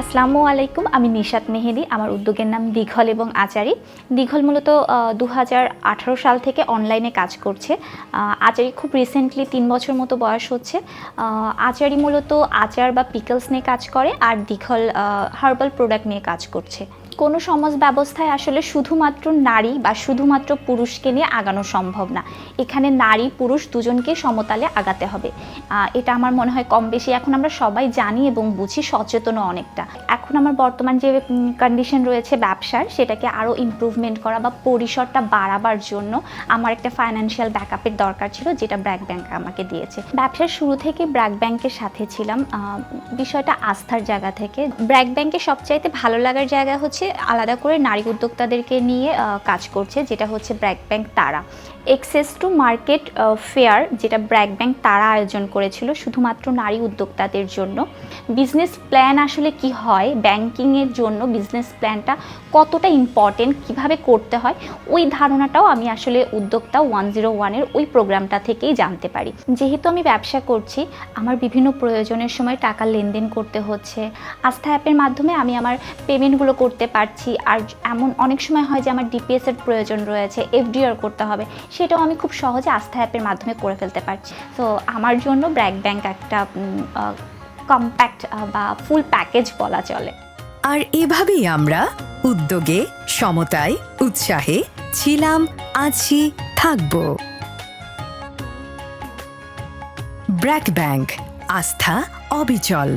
আসসালামু আলাইকুম, আমি নিশাত মেহেদি, আমার উদ্যোগের নাম দীঘল এবং আচারি। দীঘল মূলত দু হাজার আঠেরো সাল থেকে অনলাইনে কাজ করছে। আচারি খুব রিসেন্টলি তিন বছর মতো বয়স হচ্ছে। আচারি মূলত আচার বা পিকলস নিয়ে কাজ করে, আর দীঘল হার্বাল প্রোডাক্ট নিয়ে কাজ করছে। কোনো সমাজ ব্যবস্থায় আসলে শুধুমাত্র নারী বা শুধুমাত্র পুরুষকে নিয়ে আগানো সম্ভব না। এখানে নারী, পুরুষ দুজনকে সমতালে আগাতে হবে। এটা আমার মনে হয় কম বেশি। এখন আমরা সবাই জানি এবং বুঝি সচেতনও অনেকটা। এখন আমার বর্তমান যে কন্ডিশন রয়েছে ব্যবসার, সেটাকে আরও ইমপ্রুভমেন্ট করা বা পরিসরটা বাড়াবার জন্য আমার একটা ফাইন্যান্সিয়াল ব্যাকআপের দরকার ছিল, যেটা ব্র্যাক ব্যাংক আমাকে দিয়েছে। ব্যবসার শুরু থেকে ব্র্যাক ব্যাংকের সাথে ছিলাম। বিষয়টা আস্থার জায়গা থেকে। ব্র্যাক ব্যাংকের সবচাইতে ভালো লাগার জায়গা হচ্ছে আলাদা করে নারী উদ্যোক্তাদেরকে নিয়ে কাজ করছে, যেটা হচ্ছে ব্র্যাক ব্যাংক তারা। এক্সেস টু মার্কেট ফেয়ার যেটা ব্র্যাক ব্যাংক তারা আয়োজন করেছিল, শুধুমাত্র নারী উদ্যোক্তাদের জন্য। বিজনেস প্ল্যান আসলে কি হয়? ব্যাংকিংয়ের জন্য বিজনেস প্ল্যানটা কতটা ইম্পর্টেন্ট কীভাবে করতে হয়? ওই ধারণাটাও আমি আসলে উদ্যোক্তা ওয়ান জিরো ওয়ানের ওই প্রোগ্রামটা থেকেই জানতে পারি। যেহেতু আমি ব্যবসা করছি, আমার বিভিন্ন প্রয়োজনের সময় টাকা লেনদেন করতে হচ্ছে। আস্থা অ্যাপের মাধ্যমে আমি আমার পেমেন্টগুলো করতে পারছি। আর এমন অনেক সময় হয় যে আমার ডিপিএস এর প্রয়োজন রয়েছে এফডিআর করতে হবে, সেটাও আমি খুব সহজে আস্থা অ্যাপের মাধ্যমে করে ফেলতে পারছি। তো আমার জন্য ব্র্যাক ব্যাংক একটা কম্প্যাক্ট বা ফুল প্যাকেজ বলা চলে। আর এভাবেই আমরা উদ্যোগে, সমতায়, উৎসাহে ছিলাম, আছি, থাকব। ব্র্যাক ব্যাংক আস্থা অবিচল।